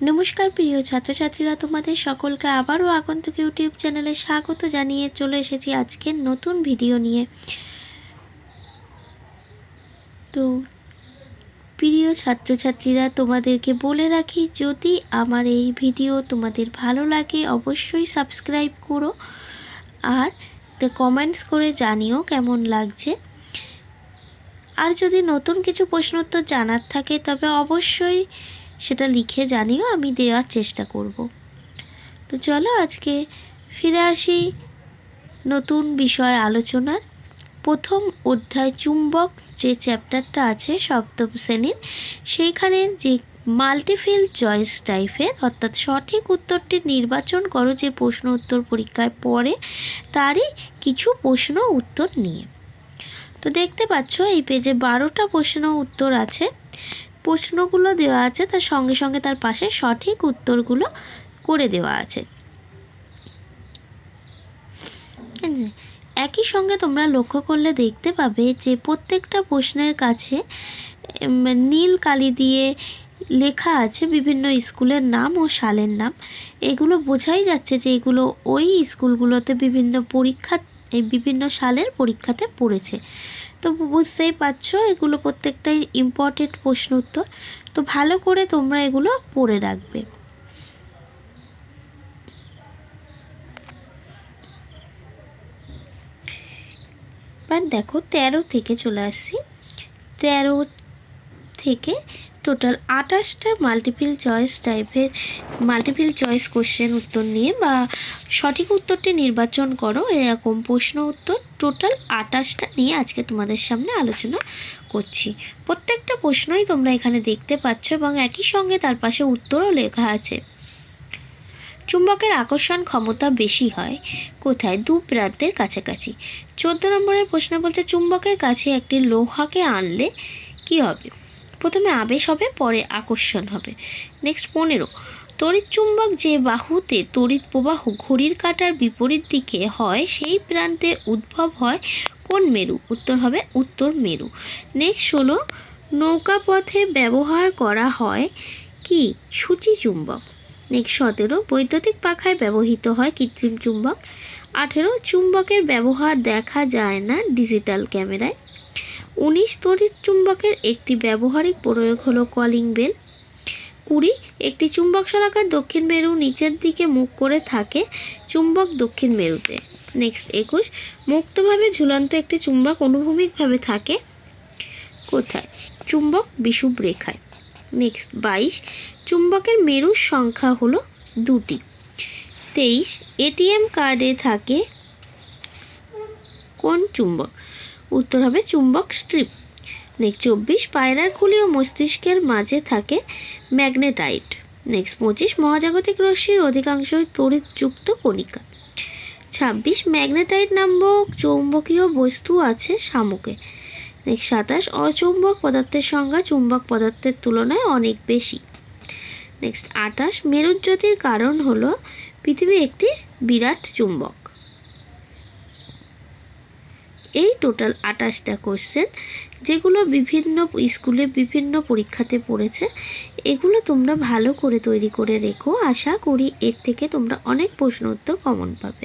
নমস্কার প্রিয় ছাত্রছাত্রীরা, তোমাদের সকলকে আবারও আগন্তুক ইউটিউব চ্যানেলে স্বাগত জানিয়ে চলে এসেছি আজকের নতুন ভিডিও নিয়ে। তো, প্রিয় ছাত্রছাত্রীরা, তোমাদেরকে বলে রাখি, যদি আমার এই ভিডিও তোমাদের ভালো লাগে, অবশ্যই সাবস্ক্রাইব করো আর কমেন্টস করে জানিও কেমন লাগছে। আর যদি নতুন কিছু প্রশ্ন উত্তর জানার থাকে, তবে অবশ্যই সেটা লিখে জানিও, আমি দেওয়ার চেষ্টা করব। তো চলো আজকে ফিরে আসি নতুন বিষয় আলোচনার। প্রথম অধ্যায় চুম্বক যে চ্যাপ্টারটা আছে সপ্তম শ্রেণির, সেইখানে যে মাল্টিফিল চয়েস টাইপের অর্থাৎ সঠিক উত্তরটি নির্বাচন করো যে প্রশ্ন উত্তর পরীক্ষায় পড়ে, তারই কিছু প্রশ্ন উত্তর নিয়ে। তো দেখতে পাচ্ছ এই পেজে বারোটা প্রশ্ন উত্তর আছে। প্রশ্নগুলো দেওয়া আছে, তার সঙ্গে সঙ্গে তার পাশে সঠিক উত্তরগুলো করে দেওয়া আছে। একই সঙ্গে তোমরা লক্ষ্য করলে দেখতে পাবে যে প্রত্যেকটা প্রশ্নের কাছে নীল কালি দিয়ে লেখা আছে বিভিন্ন স্কুলের নাম ও সালের নাম। এগুলো বোঝাই যাচ্ছে যে এগুলো ওই স্কুলগুলোতে বিভিন্ন পরীক্ষা এই বিভিন্ন সালের পরীক্ষাতে পড়েছে। তো বুঝতেই পারছ, এগুলো প্রত্যেকটাই ইম্পর্টেন্ট প্রশ্ন উত্তর। তো ভালো করে তোমরা এগুলো পড়ে রাখবে। দেখো তেরো থেকে চলে আসছি তেরো থেকে টোটাল আঠাশটা মাল্টিপিল চয়েস টাইপের মাল্টিপিল চয়েস কোশ্চেন উত্তর নিয়ে বা সঠিক উত্তরটি নির্বাচন করো, এরকম প্রশ্ন উত্তর টোটাল আঠাশটা নিয়ে আজকে তোমাদের সামনে আলোচনা করছি। প্রত্যেকটা প্রশ্নই তোমরা এখানে দেখতে পাচ্ছ এবং একই সঙ্গে তার পাশে উত্তরও লেখা আছে। চুম্বকের আকর্ষণ ক্ষমতা বেশি হয় কোথায়? দু প্রান্তের কাছাকাছি। চোদ্দ নম্বরের প্রশ্ন বলছে, চুম্বকের কাছে একটি লোহাকে আনলে কি হবে? প্রথমে আবেশ হবে, পরে আকর্ষণ হবে। নেক্সট পনেরো। তড়িৎ চুম্বক যে বাহুতে তড়িৎ প্রবাহ ঘড়ির কাটার বিপরীত দিকে হয়, সেই প্রান্তে উদ্ভব হয় কোন মেরু? উত্তর হবে উত্তর মেরু। নেক্সট হলো নৌকাপথে ব্যবহার করা হয় কি? সূচি চুম্বক। নেক্সট সতেরো। বৈদ্যুতিক পাখায় ব্যবহৃত হয় কৃত্রিম চুম্বক। আঠেরো। চুম্বকের ব্যবহার দেখা যায় না ডিজিটাল ক্যামেরায়। উনিশ তড়িৎ চুম্বকের একটি ব্যবহারিক প্রয়োগ হলো কলিং বেল। কুড়ি, একটি চুম্বক শলাকার দক্ষিণ মেরু নিচের দিকে মুখ করে থাকে চুম্বক দক্ষিণ মেরুতে। নেক্সট একুশ, মুক্তভাবে ঝুলন্ত একটি চুম্বক অনুভূমিকভাবে থাকে কোথায়? চুম্বক বিষুব রেখায়। নেক্সট বাইশ, চুম্বকের মেরুর সংখ্যা হলো দুটি। তেইশ, এটিএম কার্ডে থাকে কোন চুম্বক? উত্তর হবে চুম্বক স্ট্রিপ। নেক্সট চব্বিশ পায়রার খুলি ও মস্তিষ্কের মাঝে থাকে ম্যাগনেটাইট। নেক্সট পঁচিশ মহাজাগতিক রশ্মির অধিকাংশই তড়িৎযুক্ত কণিকা। ছাব্বিশ ম্যাগনেটাইট নামক চৌম্বকীয় বস্তু আছে শামুকে। নেক্সট সাতাশ অচুম্বক পদার্থের সংখ্যা চুম্বক পদার্থের তুলনায় অনেক বেশি। নেক্সট আটাশ মেরুজ্যোতির কারণ হলো পৃথিবী একটি বিরাট চুম্বক। এই টোটাল আটাশটা কোশ্চেন যেগুলো বিভিন্ন স্কুলে বিভিন্ন পরীক্ষাতে পড়েছে, এগুলো তোমরা ভালো করে তৈরি করে রেখো। আশা করি এর থেকে তোমরা অনেক প্রশ্ন উত্তর কমন পাবে।